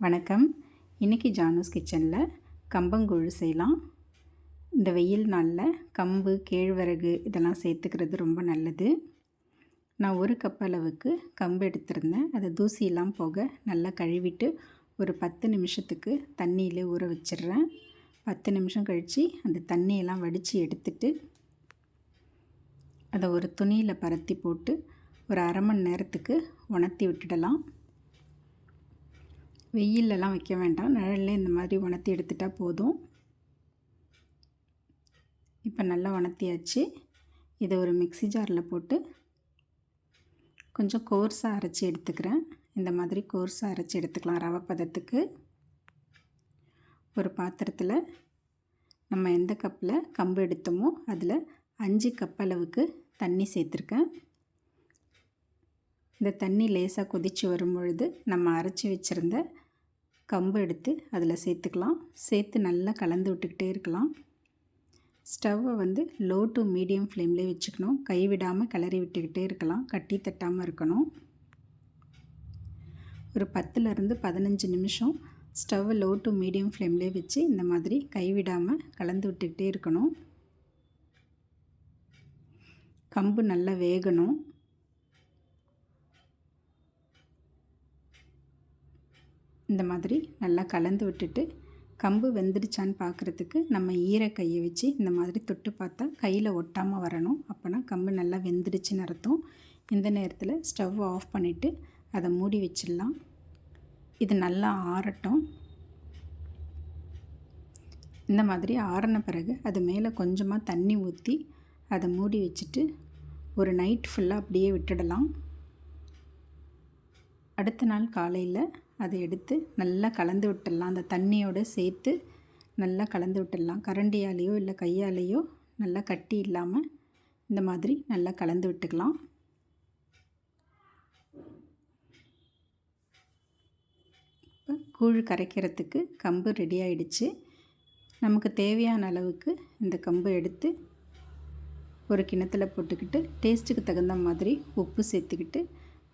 வணக்கம். இன்றைக்கி ஜானூஸ் கிச்சனில் கம்பங்கூழ் செய்யலாம். இந்த வெயில் நாளில் கம்பு கேழ்வரகு இதெல்லாம் சேர்த்துக்கிறது ரொம்ப நல்லது. நான் ஒரு கப் அளவுக்கு கம்பு எடுத்திருந்தேன். அதை தூசியெல்லாம் போக நல்லா கழுவிட்டு ஒரு பத்து நிமிஷத்துக்கு தண்ணியில் ஊற வச்சிடுறேன். பத்து நிமிஷம் கழித்து அந்த தண்ணியெல்லாம் வடித்து எடுத்துட்டு அதை ஒரு துணியில் பரத்தி போட்டு ஒரு அரை மணி நேரத்துக்கு உணர்த்தி விட்டுடலாம். வெயிலெலாம் வைக்க வேண்டாம். நிழல்ல இந்த மாதிரி உணர்த்தி எடுத்துட்டால் போதும். இப்போ நல்லா உணர்த்தியாச்சு இதை ஒரு மிக்சி ஜாரில் போட்டு கொஞ்சம் கோர்ஸாக அரைச்சி எடுத்துக்கிறேன். இந்த மாதிரி கோர்ஸாக அரைச்சி எடுத்துக்கலாம் ரவை பதத்துக்கு. ஒரு பாத்திரத்தில் நம்ம எந்த கப்பில் கம்பு எடுத்தோமோ அதில் அஞ்சு கப் அளவுக்கு தண்ணி சேர்த்துருக்கேன். இந்த தண்ணி லேசாக கொதித்து வரும் பொழுது நம்ம அரைச்சி வச்சுருந்த கம்பு எடுத்து அதில் சேர்த்துக்கலாம். சேர்த்து நல்லா கலந்து விட்டுக்கிட்டே இருக்கலாம். ஸ்டவ்வை வந்து லோ டு மீடியம் ஃப்ளேம்லேயே வச்சுக்கணும். கைவிடாமல் கிளறி விட்டுக்கிட்டே இருக்கலாம். கட்டி தட்டாமல் இருக்கணும். ஒரு பத்துலேருந்து பதினஞ்சு நிமிஷம் ஸ்டவ்வை லோ டு மீடியம் ஃப்ளேம்லேயே வச்சு இந்த மாதிரி கைவிடாமல் கலந்து விட்டுக்கிட்டே இருக்கணும். கம்பு நல்லா வேகணும். இந்த மாதிரி நல்லா கலந்து விட்டுட்டு கம்பு வெந்துடுச்சான்னு பார்க்குறதுக்கு நம்ம ஈர கையை வச்சு இந்த மாதிரி தொட்டு பார்த்தா கையில் ஒட்டாமல் வரணும். அப்போனா கம்பு நல்லா வெந்துடுச்சுன்னு அர்த்தம். இந்த நேரத்தில் ஸ்டவ் ஆஃப் பண்ணிவிட்டு அதை மூடி வச்சிடலாம். இது நல்லா ஆறட்டும். இந்த மாதிரி ஆறின பிறகு அது மேலே கொஞ்சமாக தண்ணி ஊற்றி அதை மூடி வச்சுட்டு ஒரு நைட் ஃபுல்லாக அப்படியே விட்டுடலாம். அடுத்த நாள் காலையில் அதை எடுத்து நல்லா கலந்து விட்டுடலாம். அந்த தண்ணியோடு சேர்த்து நல்லா கலந்து விட்டுடலாம். கரண்டியாலேயோ இல்லை கையாலேயோ நல்லா கட்டி இல்லாமல் இந்த மாதிரி நல்லா கலந்து விட்டுக்கலாம். இப்போ கூழ் கரைக்கிறதுக்கு கம்பு ரெடி ஆயிடுச்சு. நமக்கு தேவையான அளவுக்கு இந்த கம்பு எடுத்து ஒரு கிணத்துல போட்டுக்கிட்டு டேஸ்ட்டுக்கு தகுந்த மாதிரி உப்பு சேர்த்துக்கிட்டு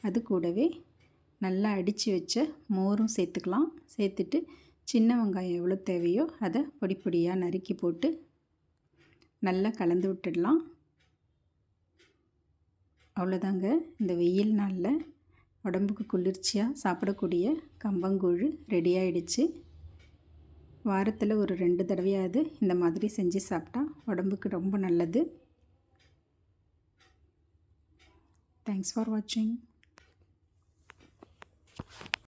அது கூடவே நல்லா அடித்து வச்ச மோரும் சேர்த்துக்கலாம். சேர்த்துட்டு சின்ன வெங்காயம் எவ்வளோ தேவையோ அதை பொடி பொடியாக நறுக்கி போட்டு நல்லா கலந்து விட்டுடலாம். அவ்வளோதாங்க இந்த வெயில் நாளில் உடம்புக்கு குளிர்ச்சியாக சாப்பிடக்கூடிய கம்பங்கூழ் ரெடி ஆகிடுச்சு வாரத்தில் ஒரு ரெண்டு தடவையாவது இந்த மாதிரி செஞ்சு சாப்பிட்டா உடம்புக்கு ரொம்ப நல்லது. தேங்க்ஸ் ஃபார் வாட்சிங்